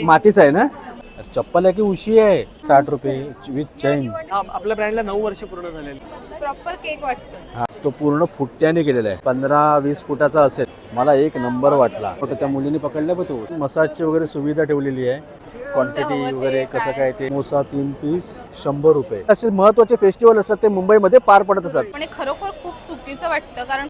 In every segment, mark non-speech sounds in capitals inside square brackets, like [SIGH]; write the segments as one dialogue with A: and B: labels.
A: मातीचा आहे ना? चप्पल आहे की उशी आहे? साठ रुपये विथ चैन
B: हा, आपल्या ब्रँडला नऊ वर्ष पूर्ण झालेली.
C: प्रॉपर केक वाटतं.
A: हा तो पूर्ण फुट्ट्याने केलेला आहे. पंधरा वीस फुटाचा असेल. मला एक नंबर वाटला. फक्त त्या मुलीने पकडला बघ तो. मसाजची वगैरे सुविधा ठेवलेली आहे. क्वांटिटी वगैरे कसं काय? ते? मोसा तीन पीस शंभर रुपये. असे महत्त्वाचे फेस्टिवल असतात ते मुंबईमध्ये पार पडत असतात.
C: पण हे खरोखर खूप चुकीचं वाटतं कारण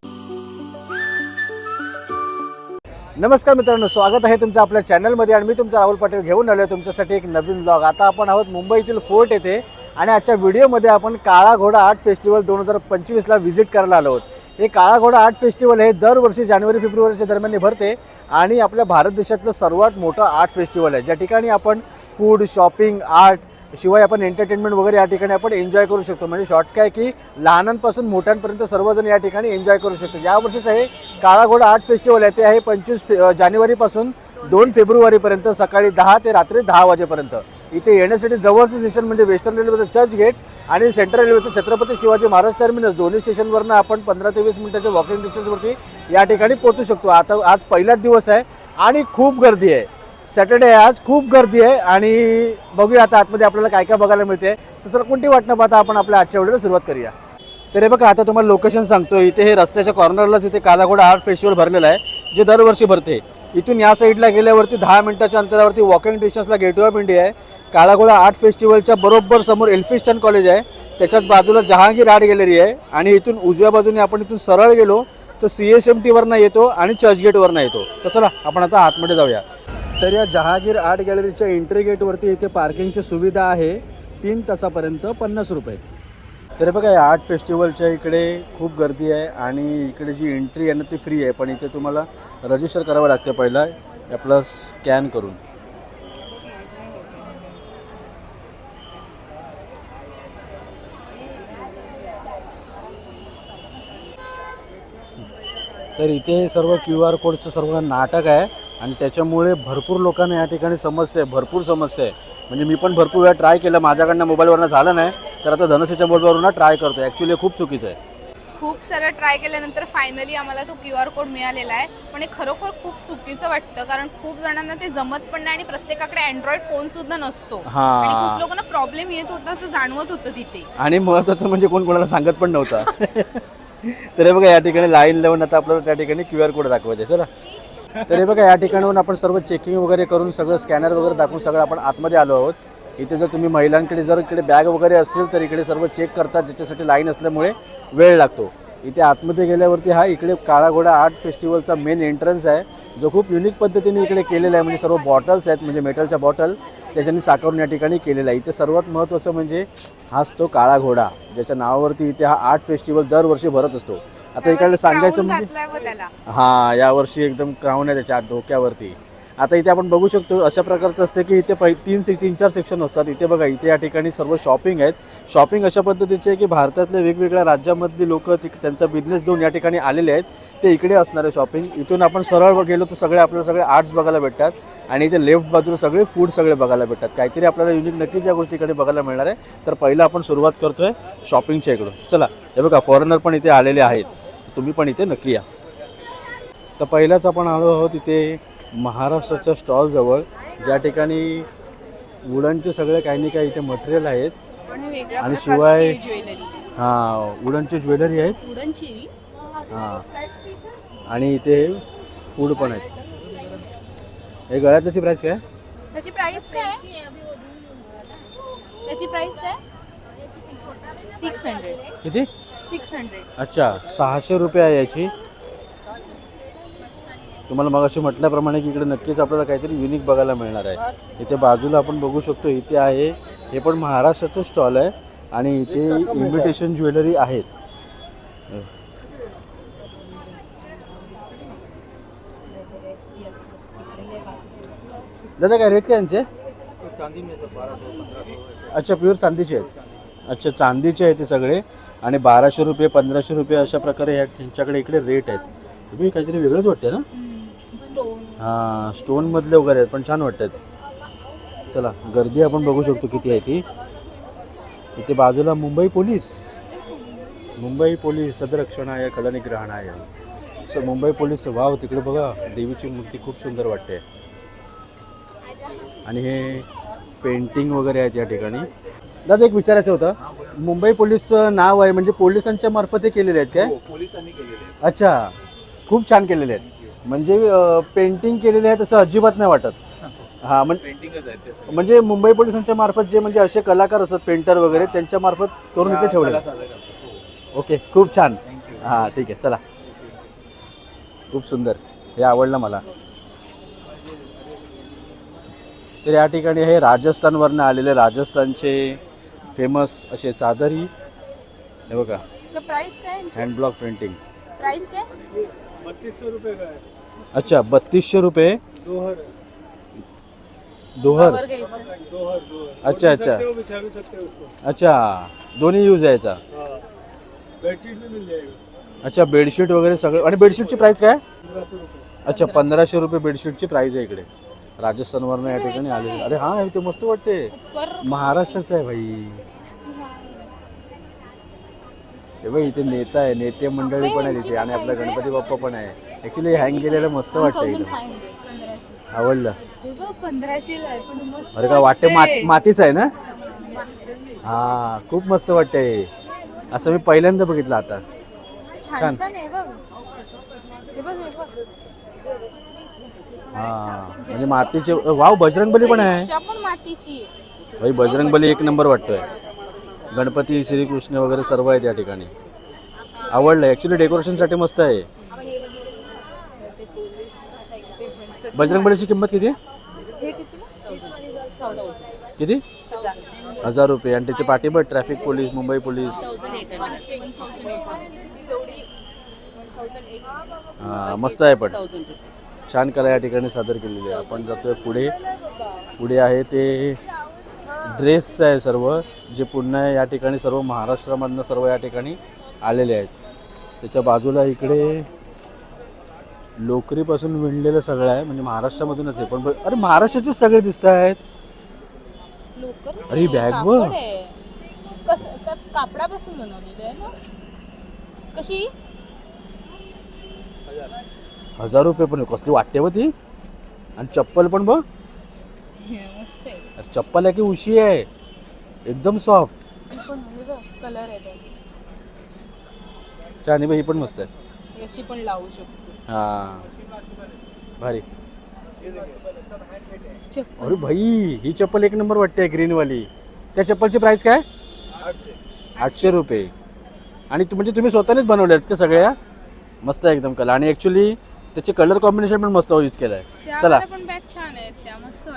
A: नमस्कार मित्रांनो स्वागत आहे तुमचं आपल्या चॅनलमध्ये आणि मी तुमचा राहुल पाटील घेऊन आलो आहे तुमच्यासाठी एक नवीन ब्लॉग आता आपण आहोत मुंबईतील फोर्ट येथे आणि आजच्या व्हिडिओमध्ये आपण काळा घोडा आर्ट फेस्टिवल दोन हजार पंचवीसला व्हिजिट करायला आलो आहोत. हे काळा घोडा आर्ट फेस्टिवल हे दरवर्षी जानेवारी फेब्रुवारीच्या दरम्यान भरते आणि आपल्या भारत देशातलं सर्वात मोठं आर्ट फेस्टिवल आहे. ज्या ठिकाणी आपण फूड शॉपिंग आर्ट शिवाय आपण एंटरटेनमेंट वगैरे या ठिकाणी आपण एन्जॉय करू शकतो. म्हणजे शॉर्ट काय की लहानांपासून मोठ्यांपर्यंत सर्वजण या ठिकाणी एन्जॉय करू शकतो. यावर्षीचं हे काळाघोडा आर्ट फेस्टिवल आहे. ते आहे पंचवीस फे- जानेवारीपासून दोन फेब्रुवारीपर्यंत सकाळी दहा ते रात्री दहा वाजेपर्यंत. इथे येण्यासाठी जवळचं स्टेशन म्हणजे वेस्टर्न रेल्वेचं चर्च गेट आणि सेंट्रल रेल्वेचं छत्रपती शिवाजी महाराज टर्मिनस दोन्ही स्टेशनवरनं आपण पंधरा ते वीस मिनिटाच्या वॉकिंग डिस्टन्सवरती या ठिकाणी पोहोचू शकतो. आता आज पहिलाच दिवस आहे आणि खूप गर्दी आहे. सॅटर्डे आहे आज खूप गर्दी आहे आणि बघूया आता आतमध्ये आपल्याला काय काय बघायला मिळते. तर कोणती वाटणं पाहता आपण आपल्या आजच्या व्हिडिओला सुरुवात करूया. तर हे बघा आता तुम्हाला लोकेशन सांगतो. इथे हे रस्त्याच्या कॉर्नरलाच इथे कालाघोडा आर्ट फेस्टिवल भरलेलं आहे जे दरवर्षी भरते. इथून या साईडला गेल्यावरती दहा मिनिटाच्या अंतरावरती वॉकिंग डिस्टन्सला गेटवे ऑफ इंडिया आहे. काळाघोडा आर्ट फेस्टिवलच्या बरोबर समोर एल्फिस्टन कॉलेज आहे. त्याच्याच बाजूला जहांगीर आर्ट गॅलरी आहे आणि इथून उजव्या बाजूने आपण इथून सरळ गेलो तर सी एस एम टीवरनं येतो आणि चर्चगेटवरनं येतो. तर चला आपण आता आतमध्ये जाऊया. तर या जहागीर आर्ट गॅलरीच्या एंट्री गेटवरती इथे पार्किंगची सुविधा आहे. तीन तासापर्यंत पन्नास रुपये. तर बघा या आर्ट फेस्टिवलच्या इकडे खूप गर्दी आहे आणि इकडे जी एंट्री आहे ना ती फ्री आहे. पण इथे तुम्हाला रजिस्टर करावं लागते पहिला. आपलं स्कॅन करून. तर इथे सर्व क्यू आर कोडचं सर्व नाटक आहे. आणि त्याच्यामुळे भरपूर लोकांना या ठिकाणी समस्या आहे भरपूर समस्या आहे. म्हणजे मी पण भरपूर वेळा ट्राय केलं माझ्याकडनं मोबाईलवरनं झालं नाही तर आता धनसेच्या मोबाईलवरून ट्राय करतो ॲक्च्युली खूप चुकीचं आहे.
C: खूप सारं ट्राय केल्यानंतर फायनली आम्हाला तो क्यू आर कोड मिळालेला आहे. पण हे खरोखर खूप चुकीचं वाटतं कारण खूप जणांना ते जमत पण नाही आणि प्रत्येकाकडे अँड्रॉइड फोन सुद्धा नसतो. आणि खूप लोकांना प्रॉब्लेम येत होता असं जाणवत होतं तिथे.
A: आणि महत्त्वाचं म्हणजे कोण कोणाला सांगत पण नव्हता. [LAUGHS] तर बघा या ठिकाणी लाईन लावून आता आपल्याला त्या ठिकाणी क्यू आर कोड दाखवायचे चला तर हे बघा या ठिकाणाहून आपण सर्व चेकिंग वगैरे करून सगळं स्कॅनर वगैरे दाखवून सगळं आपण आतमध्ये आलो आहोत. इथे जर तुम्ही महिलांकडे जर इकडे बॅग वगैरे असतील तर इकडे सर्व चेक करतात. ज्याच्यासाठी लाईन असल्यामुळे वेळ लागतो. इथे आतमध्ये गेल्यावरती हा इकडे काळा घोडा आर्ट फेस्टिवलचा मेन एंट्रन्स आहे. जो खूप युनिक पद्धतीने इकडे केलेला आहे. म्हणजे सर्व बॉटल्स आहेत म्हणजे मेटलच्या बॉटल त्याच्याने साकारून या ठिकाणी केलेला आहे. इथे सर्वात महत्त्वाचं म्हणजे हाच तो काळा घोडा ज्याच्या नावावरती इथे हा आर्ट फेस्टिवल दरवर्षी भरत असतो. आता इकडे सांगायचं म्हणजे हा यावर्षी एकदम क्राऊन आहे त्याच्या डोक्यावरती. आता इथे आपण बघू शकतो अशा प्रकारचं असते की इथे पै तीन से तीन चार सेक्शन असतात. इथे बघा इथे या ठिकाणी सर्व शॉपिंग आहेत. शॉपिंग अशा पद्धतीचे आहे की भारतातल्या वेगवेगळ्या राज्यामधली लोक त्यांचा बिझनेस घेऊन या ठिकाणी आलेले आहेत. ते इकडे असणार आहे शॉपिंग इथून आपण सरळ गेलो तर सगळे आपल्याला सगळे आर्ट्स बघायला भेटतात. आणि इथे लेफ्ट बाजूला सगळे फूड सगळे बघायला भेटतात. काहीतरी आपल्याला युनिक नक्कीच या गोष्टी इकडे बघायला मिळणार आहे. तर पहिलं आपण सुरुवात करतोय शॉपिंगच्या इकडून. चला हे बघा फॉरेनर पण इथे आलेले आहेत. तुम्ही पण इथे नक्की या. तर पहिलाच आपण आलो आहोत इथे महाराष्ट्राच्या स्टॉलजवळ ज्या ठिकाणी वुडनचे सगळे काही ना काही इथे मटेरियल आहेत.
C: हे
A: आणि
C: प्रकारची
A: शिवाय-
C: ज्वेलरी
A: हां वुडनची ज्वेलरी आहेत. हां. आणि इथे फूड पण आहेत. हे गळ्यातल्याची प्राईस काय?
C: त्याची प्राइस काय? त्याची प्राइस काय? सिक्स हंड्रेड
A: किती?
C: Six hundred.
A: अच्छा सहाशे रुपये आहे याची. तुम्हाला मग अशी म्हटल्याप्रमाणे की इकडे नक्कीच आपल्याला काहीतरी युनिक बघायला मिळणार आहे. इथे बाजूला आपण बघू शकतो इथे आहे. हे पण महाराष्ट्राचं स्टॉल आहे आणि इथे इन्व्हिटेशन ज्वेलरी आहेत. दादा काय रेट काय यांचे? अच्छा प्युअर चांदीचे आहेत. अच्छा चांदीचे आहेत ते सगळे. आणि बाराशे रुपये पंधराशे रुपये अशा प्रकारे ह्या त्यांच्याकडे इकडे रेट आहेत. तुम्ही काहीतरी वेगळंच वाटते ना?
C: स्टोन
A: हां स्टोनमधले वगैरे आहेत पण छान वाटतात चला गर्दी आपण बघू शकतो किती आहे ती. इथे बाजूला मुंबई पोलीस. मुंबई पोलीस सदरक्षणाय कलनिग्रहणाय सर मुंबई पोलीस वाव तिकडे बघा देवीची मूर्ती खूप सुंदर वाटते. आणि हे पेंटिंग वगैरे आहेत या ठिकाणी. दादा एक विचारायचं होतं. मुंबई पोलीसचं नाव आहे म्हणजे पोलिसांच्या मार्फत हे केलेले आहेत काय?
B: पोलिसांनी केलेले
A: अच्छा. खूप छान केलेले आहेत. म्हणजे पेंटिंग केलेले आहे तसं अजिबात नाही वाटत. [LAUGHS] हां म्हणजे
B: आहेत.
A: म्हणजे मुंबई पोलिसांच्या मार्फत जे म्हणजे असे कलाकार असतात पेंटर वगैरे त्यांच्या मार्फत करून इथे ठेवले
B: करतात.
A: ओके खूप छान. हां ठीक आहे चला. खूप सुंदर. हे आवडलं मला. तर या ठिकाणी हे राजस्थानवरनं आलेले राजस्थानचे फेमस असे चादरी हे. बघा.
C: तर प्राइस काय
A: हँड ब्लॉक प्रिंटिंग
C: प्राइस काय?
A: अच्छा बत्तीसशे रुपये. दोहर.
C: कवर घ्यायचं.
A: अच्छा अच्छा. अच्छा दोन्ही यूज आहे याचा अच्छा बेडशीट वगैरे सगळं आणि बेडशीटची प्राइस काय? अच्छा पंधराशे रुपये बेडशीटची प्राइस आहे इकडे. राजस्थानवरनं या ठिकाणी आलेले. अरे हा ते मस्त वाटते. महाराष्ट्राचं आहे भाई. बघ इथे नेता आहे नेते मंडळी पण आहे तिथे आणि आपला गणपती बाप्पा पण आहे. ऍक्च्युली हँग केलेलं मस्त वाटतं इथं. आवडलं. अरे का वाटते माती मातीच आहे ना? हा खूप मस्त वाटतंय. असं मी पहिल्यांदा बघितलं आता. छान.
C: हे.
A: म्हणजे मातीचे वाव बजरंगबली पण आहे.
C: रिक्षा पण मातीची आहे.
A: भाई बजरंगबली एक नंबर वाटतोय. गणपती श्रीकृष्ण वगैरे सर्व आहेत या ठिकाणी. आवडलं ऍक्च्युली डेकोरेशनसाठी मस्त आहे. बजरंगबलीची किंमत किती?
C: किती?
A: हजार रुपये. आणि तिथे पाठीबळ ट्रॅफिक पोलीस मुंबई पोलीस हा, मस्त आहे पण. छान कला या ठिकाणी सादर केलेली आहे. आपण जातोय पुढे. पुढे आहे ते ड्रेस आहे सर्व जे पुन्हा या ठिकाणी सर्व महाराष्ट्रामधनं सर्व या ठिकाणी आलेले आहेत. त्याच्या बाजूला इकडे लोकरीपासून विणलेलं सगळं आहे म्हणजे महाराष्ट्रामधूनच आहे. पण अरे महाराष्ट्राचेच सगळे दिसत आहेत.
C: लोकर
A: अरे bag बघ.
C: कापडापासून बनवलेली आहे ना? कशी?
A: हजार रुपये पण. कसली वाटते व ती. आणि चप्पल पण बघ.
C: मस्त आहे.
A: अरे चप्पल आहे की उशी आहे. एकदम सॉफ्ट
C: पण बघ कलर आहे त्यात.
A: बघ, ही पण मस्त आहे.
C: ही अशी पण लावू शकतो.
A: हा. भारी.
C: चप्पल.
A: अरे भाई ही चप्पल एक नंबर वाटते ग्रीन वाली त्या चप्पलची प्राइस काय? आठशे रुपये. आणि तु- म्हणजे तुम्ही स्वतःनेच बनवले आहेत का सगळ्या? मस्त आहे एकदम कलर आणि ऍक्च्युली त्याचे कलर कॉम्बिनेशन पण मस्त यूज केलं आहे चला.
C: पण बॅग छान आहेत त्या मस्त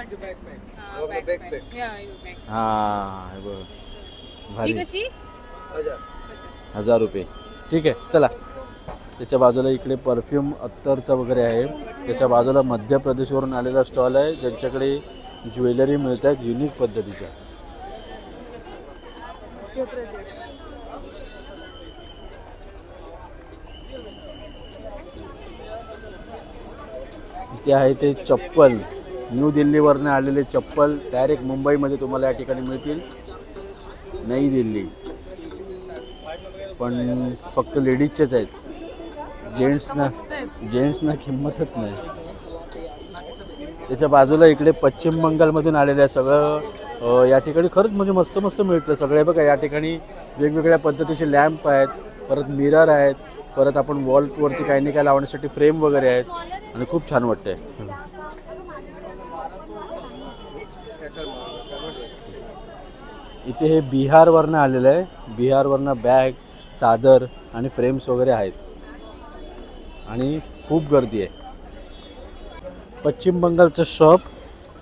C: हा. या,
A: बघ. भारी.
C: कशी?
A: हजार. रुपये. ठीक आहे चला. त्याच्या बाजूला इकडे परफ्यूम अत्तरचा वगैरे आहे. त्याच्या बाजूला मध्य प्रदेशवरून आलेला स्टॉल आहे. ज्यांच्याकडे ज्वेलरी मिळत आहेत युनिक पद्धतीच्या.
C: मध्य प्रदेश.
A: इथे आहे ते चप्पल. न्यू दिल्लीवरनं आलेले चप्पल डायरेक्ट मुंबईमध्ये तुम्हाला या ठिकाणी मिळतील. नई दिल्ली. पण फक्त लेडीजचेच आहेत. जेंट्सना जेंट्सना किंमतच नाही. त्याच्या बाजूला इकडे पश्चिम बंगालमधून आलेलं आहे सगळं या ठिकाणी खरंच म्हणजे मस्त मस्त मिळतं. सगळे बघा या ठिकाणी वेगवेगळ्या पद्धतीचे लॅम्प आहेत. परत मिरर आहेत. परत आपण वॉलवरती काही नाही काय लावण्यासाठी फ्रेम वगैरे आहेत. आणि खूप छान वाटतंय. इथे हे बिहारवरनं आलेलं आहे. बिहारवरनं बॅग चादर आणि फ्रेम्स वगैरे आहेत. आणि खूप गर्दी आहे. पश्चिम बंगालचं शॉप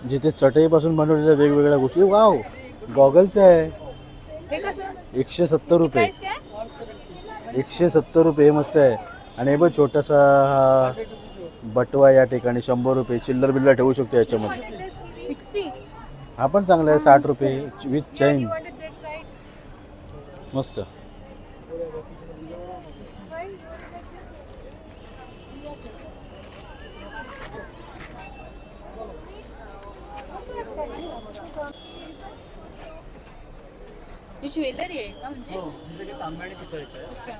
A: जिथे चटईपासून बनवलेल्या वेगवेगळ्या गोष्टी. वाव गॉगलचं आहे.
C: हे
A: एकशे सत्तर रुपये. एकशे सत्तर रुपये हे मस्त आहे. आणि हे बघ छोटासा हा बटवा या ठिकाणी शंभर रुपये चिल्लर बिल्लर ठेवू शकतो याच्यामध्ये.
C: सिक्स्टी?
A: हा पण चांगला आहे साठ रुपये विथ चैन मस्त.
C: ज्वेलरी आहे का म्हणजे?
B: हे सगळे तांबे आणि पितळेचे आहे.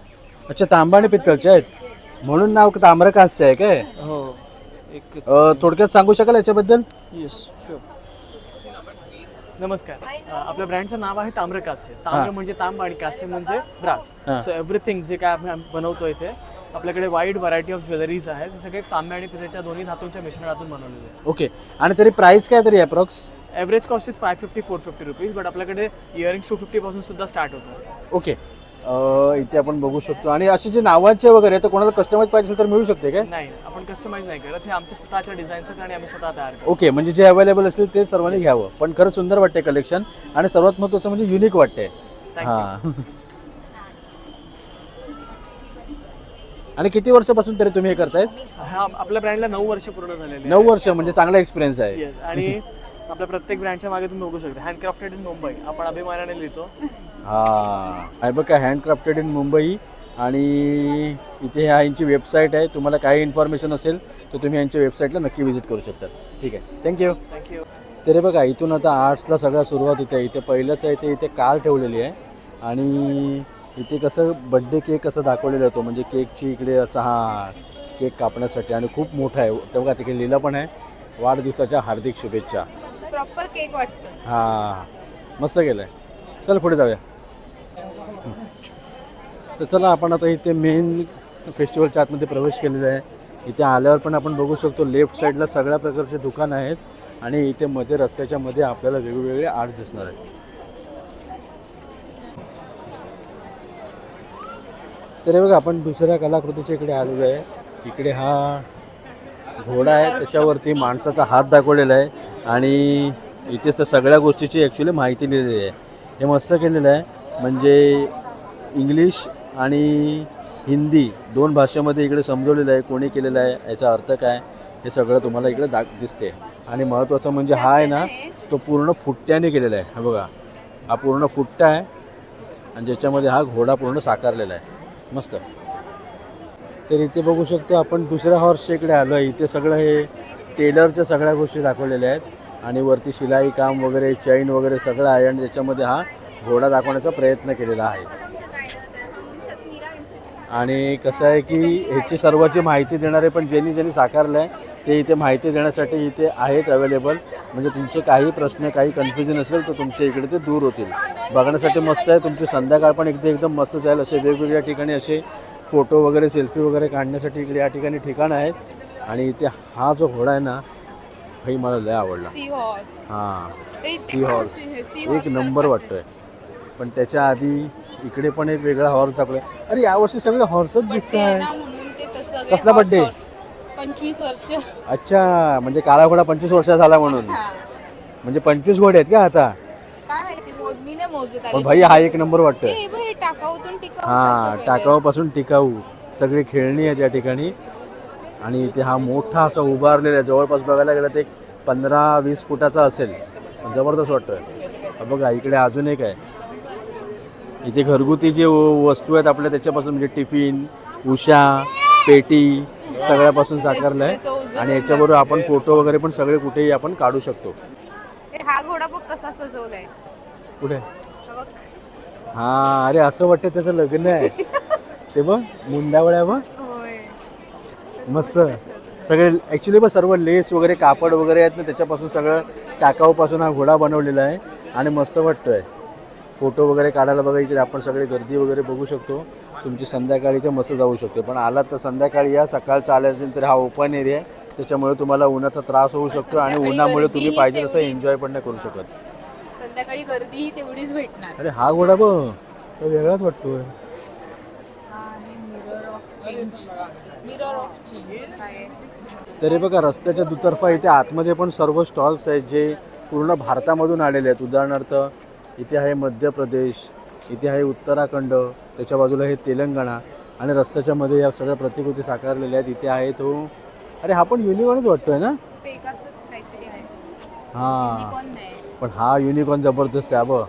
A: अच्छा. तांबा आणि पित्तळचे आहेत. म्हणून नाव ताम्र कास्य आहे काय?
B: हो एक
A: अं, थोडक्यात सांगू शकाल याच्याबद्दल?
B: येस शुअर
D: नमस्कार. अ, आपल्या ब्रँडचं नाव आहे ताम्रकास्य ताम्र म्हणजे तांब आणि कास्य म्हणजे ब्रास.
A: हा.
D: सो एव्हरीथिंग जे काय आम्ही आम्ही बनवतो इथे आपल्याकडे वाईड व्हरायटी ऑफ ज्वेलरीज आहेत. हे सगळे तांबे आणि पितळेच्या दोन्ही धातूंच्या मिश्रणातून बनवलेले आहे
A: ओके आणि तरी प्राइस काय तरी approx
D: average cost is five fifty four fifty rupees but आपल्याकडे इयरिंग टू फिफ्टीपासून सुद्धा स्टार्ट होतं
A: ओके अं, इथे आपण बघू शकतो. आणि असे जे नावाचे वगैरे तर कोणाला कस्टमाइज पाहिजे असेल तर मिळू शकते काय?
D: नाही आपण कस्टमाइज नाही करत. हे आमच्या स्वतःच्या डिझाईन्स आहेत आणि आम्ही स्वतः तयार करतो.
A: ओके म्हणजे जे अवेलेबल असेल ते सर्वांनी घ्यावं. पण खरंच सुंदर वाटते कलेक्शन आणि सर्वात महत्त्वाचं म्हणजे युनिक वाटते
D: Thank
A: हां. आणि किती वर्षापासून तरी तुम्ही हे करतायत?
D: हा आपल्या ब्रँडला नऊ वर्ष पूर्ण झालेली
A: नऊ वर्ष म्हणजे चांगला एक्सपिरियन्स आहे.
D: येस आणि आपल्या प्रत्येक ब्रँडच्या मागे तुम्ही बघू शकता. हँडक्राफ्टेड इन मुंबई आपण अभिमानाने लिहितो.
A: हा आहे बघा हँडक्राफ्टेड इन मुंबई आणि इथे ह्या यांची वेबसाईट आहे. तुम्हाला काही इन्फॉर्मेशन असेल तर तुम्ही यांच्या वेबसाईटला नक्की व्हिजिट करू शकता. ठीक आहे. थँक्यू
D: थँक्यू
A: तरी बघा इथून आता आर्ट्सला सगळ्या सुरुवात होते. इथे पहिलंच आहे ते इथे कार ठेवलेली आहे. आणि इथे कसं बड्डे केक असं दाखवलेला होतो म्हणजे केकची इकडे असं हा केक कापण्यासाठी. आणि खूप मोठा आहे. ते बघा तिकडे लिहिलं पण आहे. वाढदिवसाच्या हार्दिक शुभेच्छा.
C: प्रॉपर केक वाटतं.
A: हां. मस्त केलं आहे चल पुढे जाऊया. तर चला आपण आता इथे मेन फेस्टिवलच्या आतमध्ये प्रवेश केलेला आहे. इथे आल्यावर पण आपण बघू शकतो लेफ्ट साईडला सगळ्या प्रकारचे दुकानं आहेत. आणि इथे मध्ये रस्त्याच्या मध्ये आपल्याला वेगवेगळे आर्ट्स दिसणार आहेत. तर हे बघा आपण दुसऱ्या कलाकृतीच्या इकडे आलेलो आहे. इकडे हा घोडा आहे त्याच्यावरती माणसाचा हात दाखवलेला आहे आणि इथेच त्या सगळ्या गोष्टीची ॲक्च्युली माहिती लिहिलेली आहे. हे मस्त केलेलं आहे. म्हणजे इंग्लिश आणि हिंदी दोन भाषेमध्ये इकडे समजवलेलं आहे कोणी केलेलं आहे याचा अर्थ काय हे सगळं तुम्हाला इकडे दाख दिसते. आणि महत्त्वाचं म्हणजे हा आहे ना तो पूर्ण फुट्ट्याने केलेला आहे. हा बघा हा पूर्ण फुट्टा आहे आणि ज्याच्यामध्ये हा घोडा पूर्ण साकारलेला आहे. मस्त. तर इथे बघू शकतो आपण दुसऱ्या हॉर्सच्या इकडे आलो आहे इथे सगळं हे टेलरच्या सगळ्या गोष्टी दाखवलेल्या आहेत. आणि वरती शिलाई काम वगैरे चैन वगैरे सगळं आहे. आणि त्याच्यामध्ये हा घोडा दाखवण्याचा प्रयत्न केलेला आहे. आणि कसं आहे की ह्याची सर्वाची माहिती देणारे पण ज्यांनी ज्यांनी साकारलं आहे ते इथे माहिती देण्यासाठी इथे आहेत अवेलेबल म्हणजे तुमचे काही प्रश्न काही कन्फ्युजन असेल तर तुमच्या इकडे ते दूर होतील. बघण्यासाठी मस्त आहे. तुमची संध्याकाळ पण इकडे एकदम मस्त जाईल. असे वेगवेगळ्या ठिकाणी असे फोटो वगैरे सेल्फी वगैरे काढण्यासाठी इकडे या ठिकाणी ठिकाणं आहेत. आणि इथे हा जो घोडा आहे ना भाई मला लय आवडला. हां. सी हॉर्स एक नंबर वाटतोय. पण त्याच्या आधी इकडे पण एक वेगळा हॉर्स दाखवलाय. अरे यावर्षी सगळे हॉर्सच दिसत आहे कसला
C: horse. पंचवीस वर्ष.
A: अच्छा म्हणजे काळा घोडा पंचवीस वर्षा झाला म्हणून. म्हणजे पंचवीस घोडे आहेत का आता?
C: काय माहिती मोज मी नाही मोजत
A: पण
C: आले.
A: भाई हा एक नंबर वाटतोय.
C: हे बघ, हे टाकाऊतून टिकाऊ
A: हा
C: सारखं केलंय.
A: टाकाऊपासून टिकाऊ. सगळी खेळणी आहेत या ठिकाणी. आणि इथे हा मोठा असा उभारलेला आहे. जवळपास बघायला गेलं तर एक पंधरा वीस फुटाचा असेल. जबरदस्त वाटतोय. हा बघा इकडे अजून एक आहे. इथे घरगुती जे व- वस्तू आहेत आपल्या त्याच्यापासून म्हणजे टिफिन उषा पेटी सगळ्यापासून साकारलं आहे आणि याच्याबरोबर आपण फोटो वगैरे पण सगळे कुठेही आपण काढू शकतो.
C: हे हा घोडा बघ कसा सजवलाय.
A: कुठे?
C: हा
A: अरे असं वाटतं त्याचं लग्न आहे. ते बघ मुंडावळ्या बघ. मस्त. सगळे ॲक्च्युली बघ सर्व लेस वगैरे कापड वगैरे आहेत ना त्याच्यापासून सगळं टाकाऊपासून हा घोडा बनवलेला आहे. आणि मस्त वाटतोय. फोटो वगैरे काढायला बघा इकडे आपण सगळे गर्दी वगैरे बघू शकतो. तुमची संध्याकाळी ते मस्त जाऊ शकतो. पण आलात तर संध्याकाळी या सकाळ चालायचं तर हा ओपन एरिया आहे. त्याच्यामुळे तुम्हाला उन्हाचा त्रास होऊ शकतो आणि उन्हामुळे तुम्ही पाहिजे तसं. एन्जॉय पण नाही करू शकत.
C: संध्याकाळी गर्दीही तेवढीच भेटणार.
A: अरे हा घोडा बघ. तो वेगळाच वाटतोय.
C: हा?
A: तरी बघा रस्त्याच्या दुतर्फा इथे आतमध्ये पण सर्व स्टॉल्स आहेत जे पूर्ण भारतामधून आलेले आहेत. उदाहरणार्थ इथे आहे मध्य प्रदेश इथे आहे उत्तराखंड त्याच्या बाजूला आहे तेलंगणा आणि रस्त्याच्या मध्ये या सगळ्या प्रतिकृती साकारलेल्या आहेत. इथे आहे तो. अरे हा पण युनिकॉर्नच वाटतोय ना? हां. पण हा युनिकॉर्न जबरदस्त आहे बघ.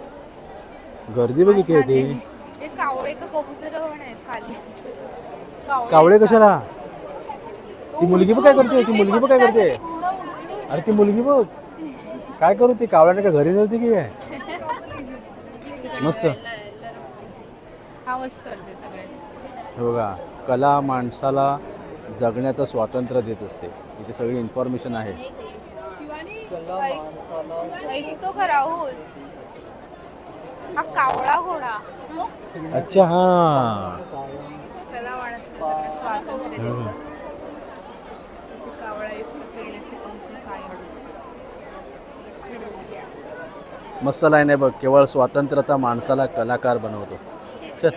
A: गर्दी बघ किती आहे ते.
C: हे कावळे पण
A: कशाला?
C: तो
A: मुलगी
C: उडतो,
A: काय करते? ती मुलगी बघ काय करते? अरे ती मुलगी बघ. काय करू ती? कावळ्याने का घरी नव्हती की काय? मस्त.
C: हा मस्त करते सगळे.
A: हे बघा कला माणसाला जगण्याचं स्वातंत्र्य देत असते. इथे सगळी इन्फॉर्मेशन आहे.
C: ऐक- ऐकतो का राहुल? हा कावळा घोडा.
A: अच्छा हा.
C: त्याला त्यांना स्वातंत्र्य देतं
A: मस्त लाईन आहे बघ केवळ स्वातंत्र्यता माणसाला कलाकार बनवतो. चल.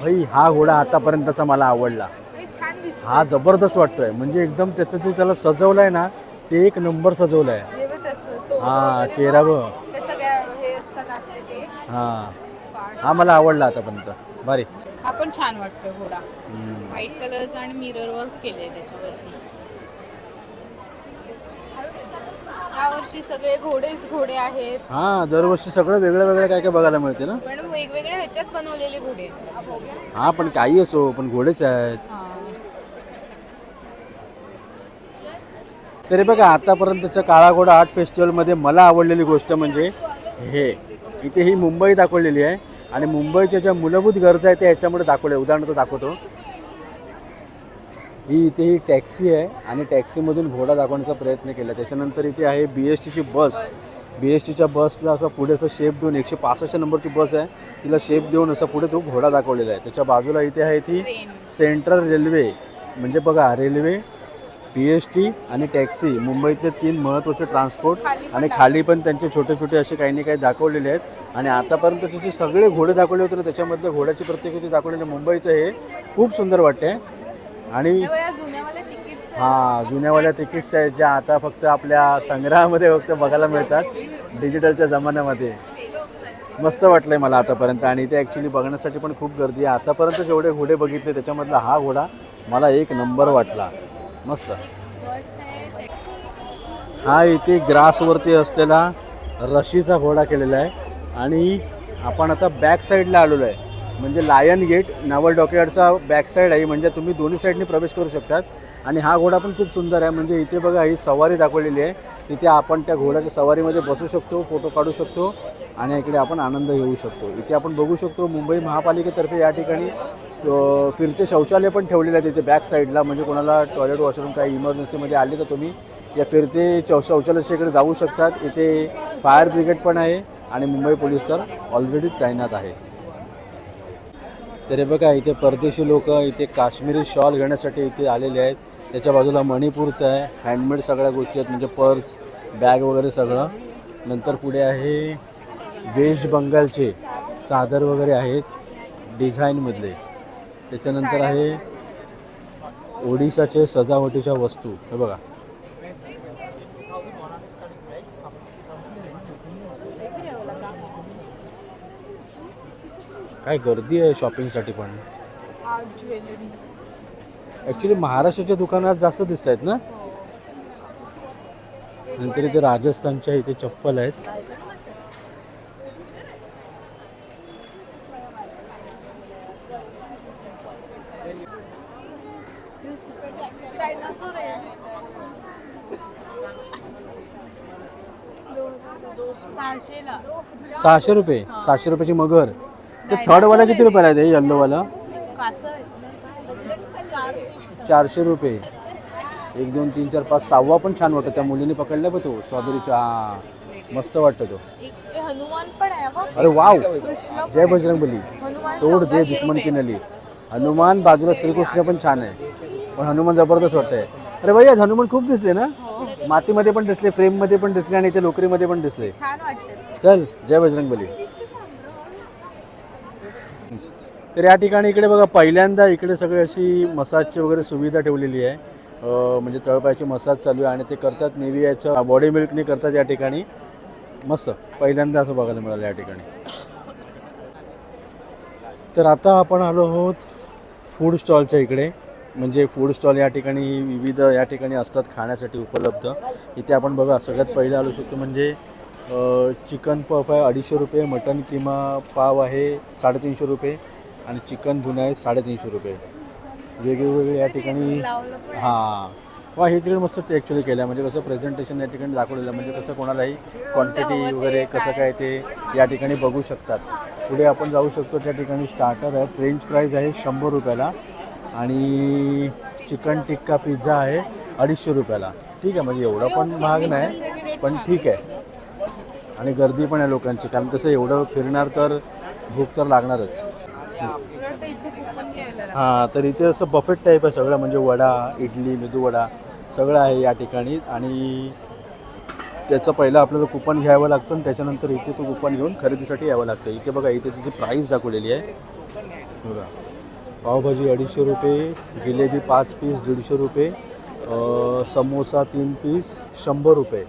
A: भाई हा घोडा आतापर्यंतचा मला आवडला.
C: हे
A: हा जबरदस्त वाटतोय. म्हणजे एकदम त्याचं ते त्याला सजवलंय ना ते एक नंबर सजवलंय. हा, चेहरा
C: बघ. हे
A: हा मला आवडला आतापर्यंत. भारी.
C: हा पण छान वाटतोय घोडा. व्हाईट कलरचा आणि मिरर वर्क केलंय त्याच्यावरती. यावर्षी सगळे घोडेच घोडे आहेत.
A: हा दरवर्षी सगळं वेगळं वेगळं काय काय बघायला मिळते ना?
C: पण वेगवेगळ्या ह्याच्यात बनवलेले घोडे.
A: हा पण काही असो पण घोडेच आहेत. तरी बघा आतापर्यंतच्या काळा घोडा आर्ट फेस्टिवलमध्ये मला आवडलेली गोष्ट म्हणजे हे. इथे ही मुंबई दाखवलेली आहे. आणि मुंबईच्या ज्या मूलभूत गरजा आहेत त्या ह्याच्यामध्ये दाखवल्या. उदाहरणार्थ दाखवतो. ही इथे ही टॅक्सी आहे आणि टॅक्सीमधून घोडा दाखवण्याचा प्रयत्न केला. त्याच्यानंतर इथे आहे बी एस टीची बस. बी एस टीच्या बसला असं पुढे असं शेप देऊन एकशे पासष्ट नंबरची बस आहे. तिला शेप देऊन असं पुढे तो घोडा दाखवलेला आहे. त्याच्या बाजूला इथे आहे ती सेंट्रल रेल्वे म्हणजे बघा रेल्वे पी एस टी आणि टॅक्सी. मुंबईतले तीन महत्त्वाचे ट्रान्सपोर्ट आणि खाली पण त्यांचे छोटे छोटे असे काही ना काही दाखवलेले आहेत. आणि आतापर्यंतचे जे सगळे घोडे दाखवले होते ना त्याच्यामधल्या घोड्याची प्रत्येक दाखवलेले मुंबईचं हे खूप सुंदर वाटते आणि हा जुन्यावाल्या तिकीट्स आहेत ज्या आता फक्त आपल्या संग्रहामध्ये फक्त बघायला मिळतात डिजिटलच्या जमान्यामध्ये. मस्त वाटलंय मला आतापर्यंत आणि ते ॲक्च्युली बघण्यासाठी पण खूप गर्दी आहे. आतापर्यंत जेवढे घोडे बघितले त्याच्यामधला हा घोडा मला एक नंबर वाटला. मस्त.
C: आहे
A: हा इथे ग्रासवरती असलेला रशीचा घोडा केलेला आहे. आणि आपण आता बॅक साईडला आलेलो आहे. म्हणजे लायन गेट नावल डॉकयार्डचा बॅक साईड आहे म्हणजे तुम्ही दोन्ही साईडने प्रवेश करू शकतात. आणि हा घोडा पण खूप सुंदर आहे म्हणजे इथे बघा ही सवारी दाखवलेली आहे. तिथे आपण त्या घोड्याच्या सवारीमध्ये बसू शकतो फोटो काढू शकतो आणि इकडे आपण आनंद घेऊ शकतो. इथे आपण बघू शकतो मुंबई महापालिकेतर्फे या ठिकाणी फिरते शौचालय पण ठेवलेले आहेत इथे बॅक साईडला म्हणजे कोणाला टॉयलेट वॉशरूम काही इमर्जन्सीमध्ये आले तर तुम्ही या फिरते चौ शौचालयाच्या इकडे जाऊ शकतात. इथे फायर ब्रिगेड पण आहे आणि मुंबई पोलीस तर ऑलरेडी तैनात आहे. तरी बघा इथे परदेशी लोक इथे काश्मीरी शॉल घेण्यासाठी इथे आलेले आहेत. त्याच्या बाजूला मणिपूरचं आहे. हँडमेड सगळ्या गोष्टी आहेत म्हणजे पर्स बॅग वगैरे सगळं. नंतर पुढे आहे वेस्ट बंगालचे चादर वगैरे आहेत डिझाईनमधले त्याच्यानंतर आहे ओडिशाचे सजावटीच्या वस्तू. हे बघा. काय गर्दी आहे शॉपिंगसाठी पण?
C: Art jewellery.
A: ॲक्च्युली महाराष्ट्राच्या दुकानात जास्त दिसत आहेत ना? नंतर इथे राजस्थानच्या इथे चप्पल आहेत. सहाशे रुपये? सहाशे रुपयाची मगर? ते थर्डवाला किती रुपयाला आहे. ते येल्लोवाला
C: काच
A: चारशे रुपये. एक दोन तीन चार पाच सहावा पण छान वाटतो. त्या मुलीने पकडला बघ तो स्ट्रॉबेरीचा हा मस्त वाटतो तो.
C: एक ते हनुमान पण आहे
A: अरे वाव! जय
C: आहे.
A: बजरंगबली.
C: हनुमान
A: तोड दे दुश्मन. की नली हनुमान बाजूला श्रीकृष्ण पण छान आहे. पण हनुमान जबरदस्त वाटतंय. अरे भैया हनुमान खूप दिसले ना?
C: हो.
A: मातीमध्ये पण दिसले फ्रेममध्ये पण दिसले आणि इथे लोकरीमध्ये पण दिसले.
C: छान वाटतं
A: चल जय बजरंगबली. तर या ठिकाणी इकडे बघा पहिल्यांदा इकडे सगळी अशी मसाजची वगैरे सुविधा ठेवलेली आहे. म्हणजे तळपायची मसाज चालू आहे आणि ते करतात नेव्ही याचं बॉडी मिल्कने करतात या ठिकाणी. मस्त पहिल्यांदा असं बघायला मिळालं या ठिकाणी. तर आता आपण आलो आहोत फूड स्टॉलच्या इकडे. म्हणजे फूड स्टॉल या ठिकाणी विविध या ठिकाणी असतात खाण्यासाठी उपलब्ध. इथे आपण बघा सगळ्यात पहिलं आलो शकतो म्हणजे चिकन पफ आहे अडीचशे रुपये मटन किमा पाव आहे साडेतीनशे रुपये. आणि चिकन भुना आहे साडेतीनशे रुपये. वेगवेगळे या ठिकाणी हां वा हे तिकडे मस्त ॲक्च्युली केलं. आहे म्हणजे कसं प्रेझेंटेशन या ठिकाणी दाखवलेलं. म्हणजे कसं कोणालाही क्वांटिटी वगैरे कसं काय. ते या ठिकाणी बघू शकतात. पुढे आपण जाऊ शकतो. त्या ठिकाणी स्टार्टर आहे. फ्रेंच फ्राईज आहे शंभर रुपयाला. आणि चिकन टिक्का पिझ्झा आहे अडीचशे रुपयाला. ठीक आहे म्हणजे एवढं पण महाग नाही पण ठीक आहे. आणि गर्दी पण आहे लोकांची. कारण तसं एवढं फिरणार तर भूक तर लागणारच. हां. तर इथे असं बफेट टाईप आहे सगळं म्हणजे वडा इडली मेदूवडा सगळं आहे या ठिकाणी. आणि त्याचं पहिलं आपल्याला कुपन घ्यावं लागतं आणि त्याच्यानंतर इथे तो कुपन घेऊन खरेदीसाठी यावं लागतं. इथे बघा इथे तिची प्राईस दाखवलेली आहे. बघा. पावभाजी अडीचशे रुपये जिलेबी पाच पीस दीडशे रुपये समोसा तीन पीस शंभर रुपये.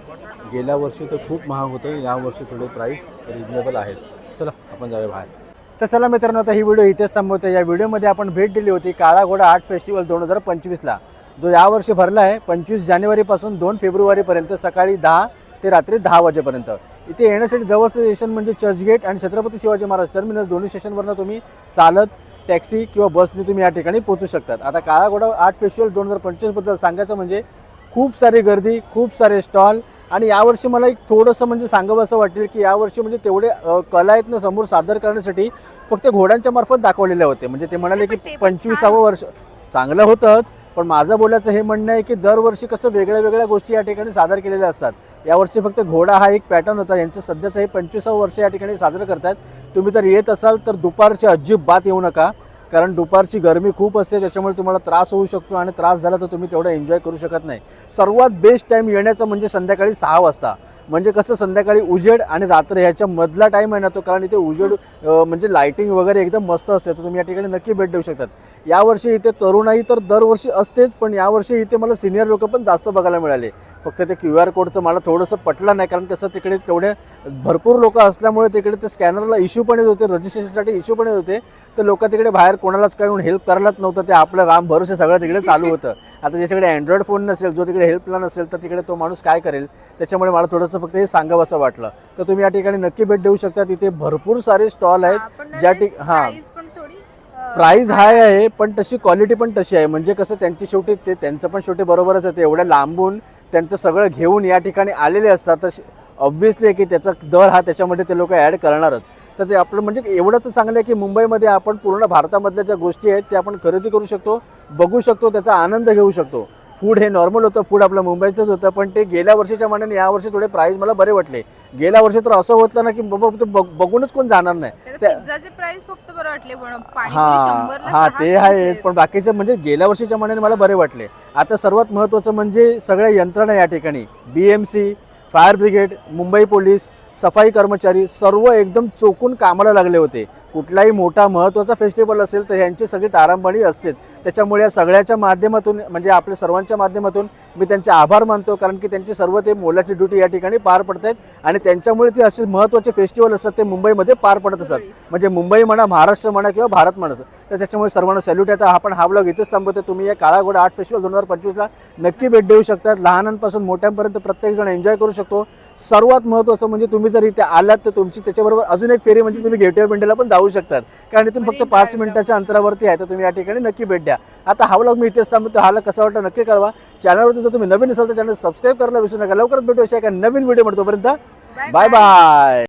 A: गेल्या वर्षी तर खूप महाग होतं यावर्षी थोडे प्राईस रिजनेबल आहेत. चला आपण जाऊया बाहेर. तर चला मित्रांनो आता ही व्हिडिओ इथेच संपवते या व्हिडिओमध्ये आपण भेट दिली होती काळा घोडा आर्ट फेस्टिवल दोन हजार पंचवीसला. जो यावर्षी भरला आहे पंचवीस जानेवारीपासून दोन फेब्रुवारीपर्यंत सकाळी दहा ते रात्री दहा वाजेपर्यंत. इथे येण्यासाठी जवळचं स्टेशन म्हणजे चर्चगेट आणि छत्रपती शिवाजी महाराज टर्मिनस दोन्ही स्टेशनवरनं तुम्ही चालत टॅक्सी किंवा बसने तुम्ही या ठिकाणी पोहोचू शकतात. आता काळा घोडा आर्ट फेस्टिवल दोन हजार पंचवीसबद्दल सांगायचं म्हणजे खूप सारी गर्दी खूप सारे स्टॉल आणि यावर्षी मला एक थोडंसं म्हणजे सांगावं असं वाटेल की यावर्षी म्हणजे तेवढे कला आहेत ना समोर सादर करण्यासाठी फक्त घोड्यांच्या मार्फत दाखवलेले होते. म्हणजे ते म्हणाले की पंचवीसावं वर्ष चांगलं होतंच पण माझं बोलायचं हे म्हणणं आहे की दरवर्षी कसं वेगळ्या वेगळ्या गोष्टी या ठिकाणी सादर केलेल्या असतात. यावर्षी फक्त घोडा हा एक पॅटर्न होता. यांचं सध्याचं हे पंचवीसावं वर्ष या ठिकाणी साजरं करतात तुम्ही जर येत असाल तर दुपारची अजिबात येऊ नका. कारण दुपारची गरमी खूप असते त्याच्यामुळे तुम्हाला त्रास होऊ शकतो आणि त्रास झाला तर तुम्ही तेवढं एन्जॉय करू शकत नाही. सर्वात बेस्ट टाईम येण्याचं म्हणजे संध्याकाळी सहा वाजता. म्हणजे कसं संध्याकाळी उजेड आणि रात्र ह्याच्या मधला टाईम आहे ना तो कारण इथे उजेड म्हणजे लायटिंग वगैरे एकदम मस्त असते. तर तुम्ही या ठिकाणी नक्की भेट देऊ शकतात. यावर्षी इथे तरुणाई तर दरवर्षी असतेच पण यावर्षी इथे मला सिनियर लोक पण जास्त बघायला मिळाले. फक्त ते क्यू आर कोडचं मला थोडंसं पटलं नाही कारण कसं तिकडे तेवढे भरपूर लोक असल्यामुळे तिकडे ते स्कॅनरला इश्यू पण येत होते रजिस्ट्रेशनसाठी इश्यू पण येत होते. तर लोक तिकडे बाहेर कोणालाच काही हेल्प करायलाच नव्हतं. ते आपलं राम भरोसे सगळं तिकडे चालू होतं. आता ज्याच्याकडे अँड्रॉइड फोन नसेल जो तिकडे हेल्पला नसेल तर तिकडे तो माणूस काय करेल? त्याच्यामुळे मला थोडंसं फक्त हे सांगावं असं वाटलं. तर तुम्ही या ठिकाणी नक्की भेट देऊ शकता. तिथे भरपूर सारे स्टॉल आहेत. ज्या ठिक हां. प्राईज हाय आहे पण तशी क्वालिटी पण तशी आहे. म्हणजे कसं त्यांची शेवटी ते त्यांचं पण शेवटी बरोबरच आहे. ते एवढ्या लांबून त्यांचं सगळं घेऊन या ठिकाणी आलेले असतात. ऑब्व्हियसली की त्याचा दर हा त्याच्यामध्ये ते लोक ॲड करणारच. तर ते आपलं म्हणजे एवढं तर चांगलं आहे की मुंबईमध्ये आपण पूर्ण भारतामधल्या ज्या गोष्टी आहेत त्या आपण खरेदी करू शकतो बघू शकतो त्याचा आनंद घेऊ शकतो. फूड हे नॉर्मल होतं फूड आपलं मुंबईचंच होतं पण ते गेल्या वर्षीच्या मानाने यावर्षी थोडे प्राईस मला बरे वाटले. गेल्या वर्षी तर असं होतं ना की बाबा ते बघ- बघूनच कोण जाणार नाही.
C: प्राइस फक्त बरं वाटले
A: हा हा ते आहे. पण बाकीचे म्हणजे गेल्या वर्षीच्या मनाने मला बरे वाटले. आता सर्वात महत्त्वाचं म्हणजे सगळ्या यंत्रणा या ठिकाणी B M C fire brigade Mumbai police सफाई कर्मचारी सर्व एकदम चोकून कामाला लागले होते. कुठलाही मोठा महत्त्वाचा फेस्टिवल असेल तर यांची सगळी तारांबणी असतेच. त्याच्यामुळे या सगळ्याच्या माध्यमातून म्हणजे आपल्या सर्वांच्या माध्यमातून मी त्यांचे आभार मानतो कारण की त्यांची सर्व ते मोलाची ड्युटी या ठिकाणी पार पडत आहेत आणि त्यांच्यामुळे ते असे महत्त्वाचे फेस्टिवल असतात ते मुंबईमध्ये पार पडत असतात. म्हणजे मुंबई म्हणा महाराष्ट्र म्हणा किंवा भारत म्हणा तर त्याच्यामुळे सर्वांना सॅल्यूट आहे. तर आपण हा ब्लॉग इथेच थांबवतो. तुम्ही या काळा घोडा आर्ट फेस्टिवल दोन हजार पंचवीसला नक्की भेट देऊ शकतात. लहानांपासून मोठ्यांपर्यंत प्रत्येकजण एन्जॉय करू शकतो. सर्वात महत्त्वाचं म्हणजे तुम्ही जर इथे आलात तर तुमची त्याच्याबरोबर अजून एक फेरी म्हणजे तुम्ही गेटवे इंडियाला पण जाऊ शकतात. कारण इथून फक्त
C: Marine
A: पाच. मिनिटाच्या अंतरावरती आहे तर तुम्ही या ठिकाणी नक्की भेट द्या. आता हा ब्लॉग मी इथेच थांबतो हाला कसा वाटतं नक्की कळवा. चॅनलवरती जर तुम्ही नवीन असाल तर चॅनल सबस्क्राईब करायला विसरू नका. लवकरच भेटू अशा एका नवीन व्हिडिओ तोपर्यंत
C: Bye
A: बाय. बाय